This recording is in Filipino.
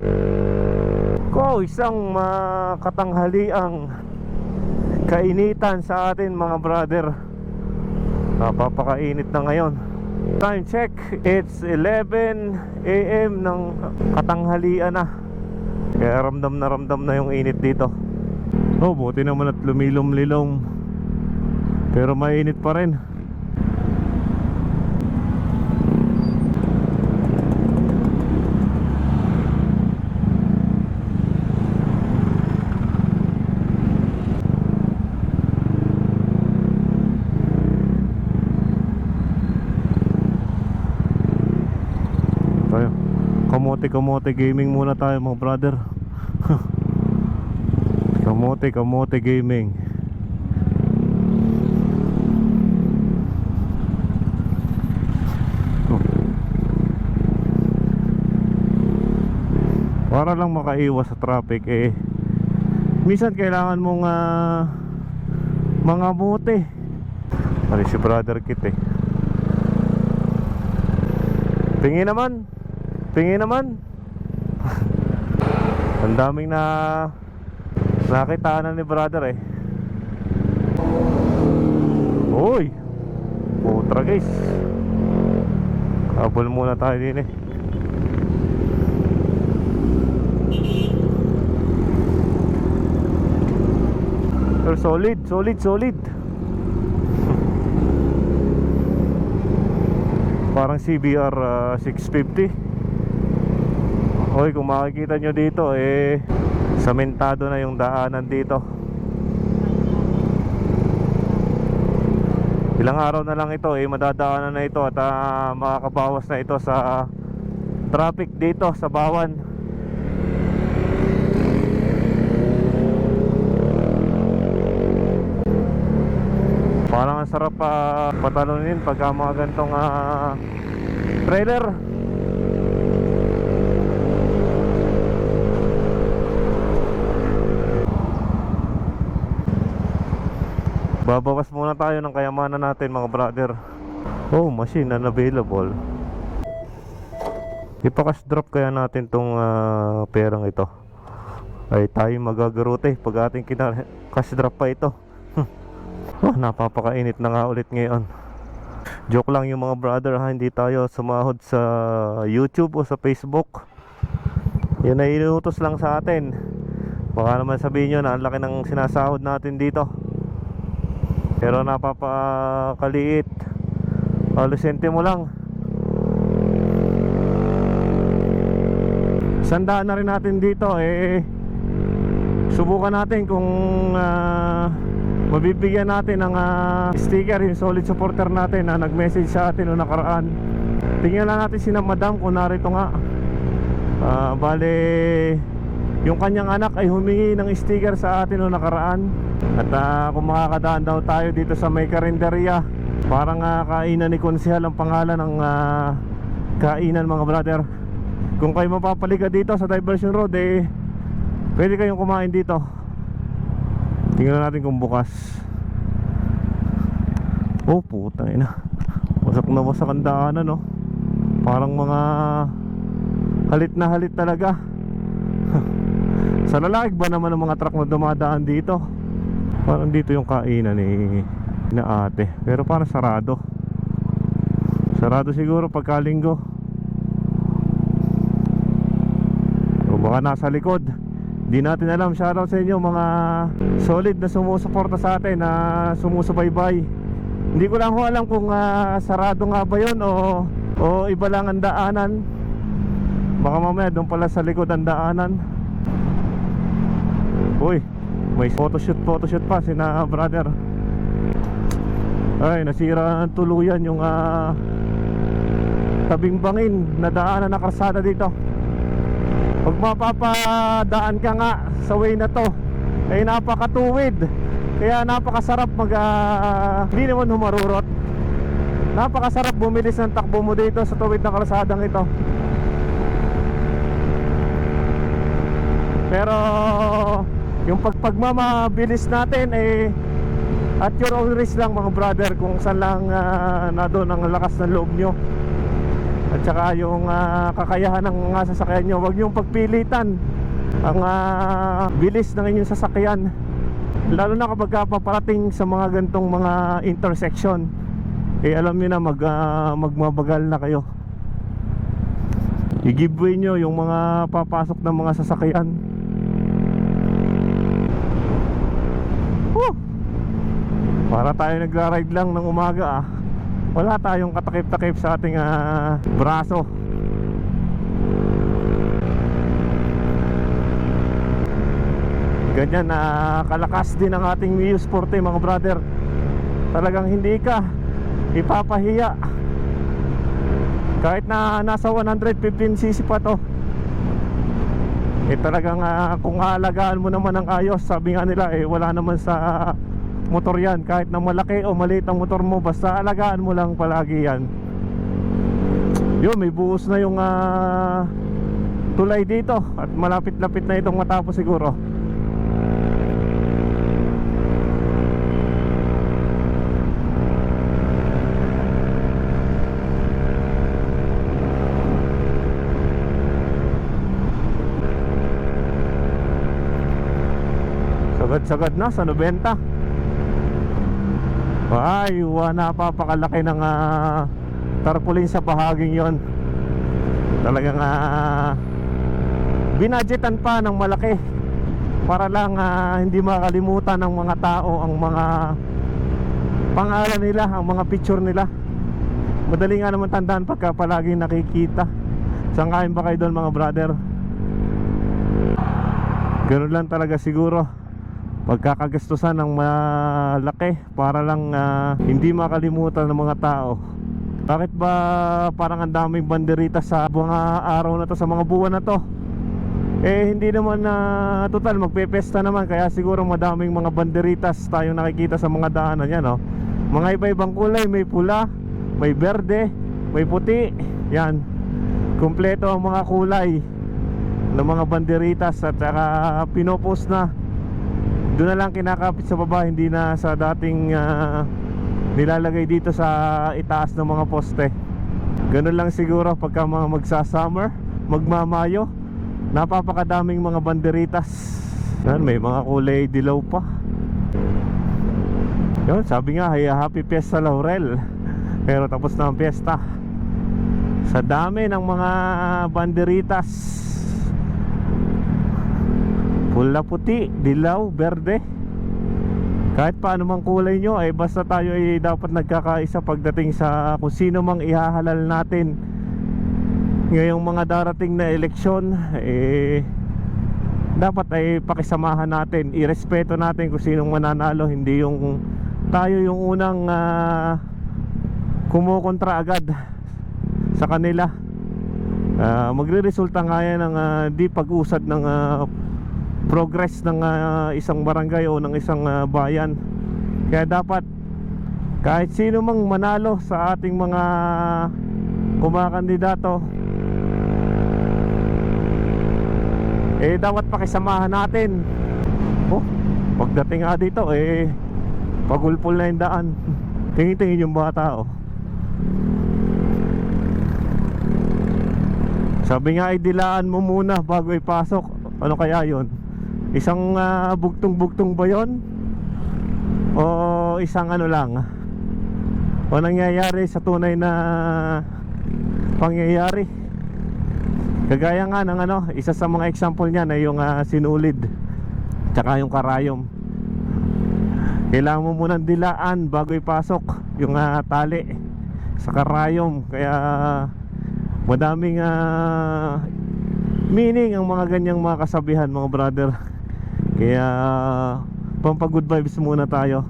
Ko, isang makatanghaliang kainitan sa atin mga brother. Napapakainit na ngayon. Time check, it's 11 a.m. ng katanghalian na. Kaya ramdam na ramdam na yung init dito. Oh, buti naman at lumilom-lilom. Pero mainit pa rin. tayo kamote kamote gaming muna tayo mga brother. Kamote kamote gaming. Oh. para lang makaiwas sa traffic eh. Minsan kailangan mong ah, mga mote. Ano si brother kit eh. Tingin naman. Tingin naman. Ang daming na nakita na ni brother eh. Uy! Putra guys. Habol muna tayo din eh. Pero solid, solid, solid. Parang CBR ah, 650 Hoy kung makikita nyo dito eh Samentado na yung daanan dito Ilang araw na lang ito eh Madadaanan na ito At ah, makakabawas na ito sa Traffic dito sa Bawan Parang ang sarap pa patalunin pagka mga gantong ah, trailer. Babawas muna tayo ng kayamanan natin mga brother. Oh, machine unavailable. Ipakas drop kaya natin tong ah, perang ito. Ay tayo magagarote pag ating kina cash drop pa ito. Oh, napapakainit na nga ulit ngayon. Joke lang yung mga brother ha, hindi tayo sumahod sa YouTube o sa Facebook. Yun ay inuutos lang sa atin. Baka naman sabihin nyo na ang laki ng sinasahod natin dito. Pero napapakaliit. Alusente mo lang. Sandaan na rin natin dito eh subukan natin kung ah, mabibigyan natin ng ah, sticker yung solid supporter natin na nag-message sa atin noong nakaraan tingnan lang natin si madam kung narito nga Ah, bale yung kanyang anak ay humingi ng sticker sa atin noong nakaraan. At ah, kung makakadaan daw tayo dito sa may karinderya. Parang ah, kainan ni Konsehal ang pangalan ng ah, kainan mga brother. Kung kayo mapapaliga dito sa Diversion Road eh pwede kayong kumain dito. Tingnan natin kung bukas. Oh puta ina. Wasak na wasak ang daanan no parang mga halit na halit talaga sa lalaki ba naman ang mga truck na dumadaan dito? Parang dito yung kainan ni na ate. Pero parang sarado. Sarado siguro pagkalinggo o baka nasa likod. Di natin alam. Shoutout sa inyo mga solid na sumusuporta sa atin Na sumusubaybay. Hindi ko lang ho alam kung ah, sarado nga ba yun o, o iba lang ang daanan. Baka mamaya doon pala sa likod ang daanan Uy May photoshoot photoshoot pa sina brother. Ay nasira ng tuluyan yung ah, Tabing bangin na daanan na karsada dito. Pag mapapadaan ka nga sa way na to ay napakatuwid. Kaya napakasarap mag ah, hindi naman humarurot. Napakasarap bumilis ng takbo mo dito sa tuwid na kalsadang ito. Pero yung pagpagmamabilis natin eh at your own risk lang mga brother kung saan lang uh, na doon ang lakas ng loob nyo. At saka yung ah, kakayahan ng mga sasakyan nyo. Huwag yung pagpilitan Ang ah, bilis ng inyong sasakyan. Lalo na kapag ka paparating sa mga gantong mga intersection. Eh alam nyo na mag, ah, magmabagal na kayo. I-giveaway nyo yung mga papasok ng mga sasakyan Para tayo nagra-ride lang ng umaga ah. Wala tayong katakip-takip sa ating ah, braso. Ganyan na kalakas din ang ating Mio Sporte mga brother. Talagang hindi ka ipapahiya. Kahit na nasa 115cc pa to Eh talagang ah, kung aalagaan mo naman ng ayos Sabi nga nila eh wala naman sa motor yan. Kahit na malaki o maliit ang motor mo Basta alagaan mo lang palagi yan. Yun may buhos na yung ah, tulay dito. At malapit-lapit na itong matapos siguro. Sagad-sagad na sa 90 Ay, wa napapakalaki ng ah, tarpaulin sa bahaging yon. Talagang uh, binadgetan pa ng malaki para lang ah, hindi makalimutan ng mga tao ang mga pangalan nila, ang mga picture nila. Madali nga naman tandaan pagka palagi nakikita. Saan kain ba kayo doon mga brother? Ganun lang talaga siguro pagkakagastusan ng malaki para lang ah, hindi makalimutan ng mga tao. Bakit ba parang ang daming banderita sa mga araw na to sa mga buwan na to? Eh hindi naman na total magpepesta naman. Kaya siguro madaming mga banderitas tayong nakikita sa mga daanan yan no? mga iba-ibang kulay may pula may berde may puti. Yan. Kumpleto ang mga kulay ng mga banderitas at saka pinopost na doon na lang kinakapit sa baba hindi na sa dating ah, nilalagay dito sa itaas ng mga poste. Ganun lang siguro pagka mga magsa-summer magmamayo. Napapakadaming mga banderitas. Yan, may mga kulay dilaw pa. Yun, sabi nga happy fiesta Laurel. Pero tapos na ang fiesta. Sa dami ng mga banderitas Pula puti, dilaw, berde. Kahit paano mang kulay nyo ay basta tayo ay dapat nagkakaisa pagdating sa kung sino mang ihahalal natin. Ngayong mga darating na eleksyon eh dapat ay pakisamahan natin. Irespeto natin kung sinong mananalo hindi yung tayo yung unang uh, kumukontra agad sa kanila. Uh, magre-resulta nga yan ng ah, di pag-usad ng ah, progress ng ah, isang barangay o ng isang ah, bayan. Kaya dapat kahit sino mang manalo sa ating mga kumakandidato eh dapat pakisamahan natin. Oh pagdating nga dito eh pagulpol na yung daan. Tingin-tingin yung bata oh. Sabi nga ay dilaan mo muna bago ipasok. Ano kaya yon isang ah, bugtong-bugtong ba yon o isang ano lang? O nangyayari sa tunay na pangyayari? Kagaya nga ng ano isa sa mga example niyan ay yung ah, sinulid tsaka yung karayom. Kailangan mo munang dilaan bago ipasok yung ah, tali sa karayom. Kaya madaming ah, meaning ang mga ganyang mga kasabihan mga brother kaya pampag good vibes muna tayo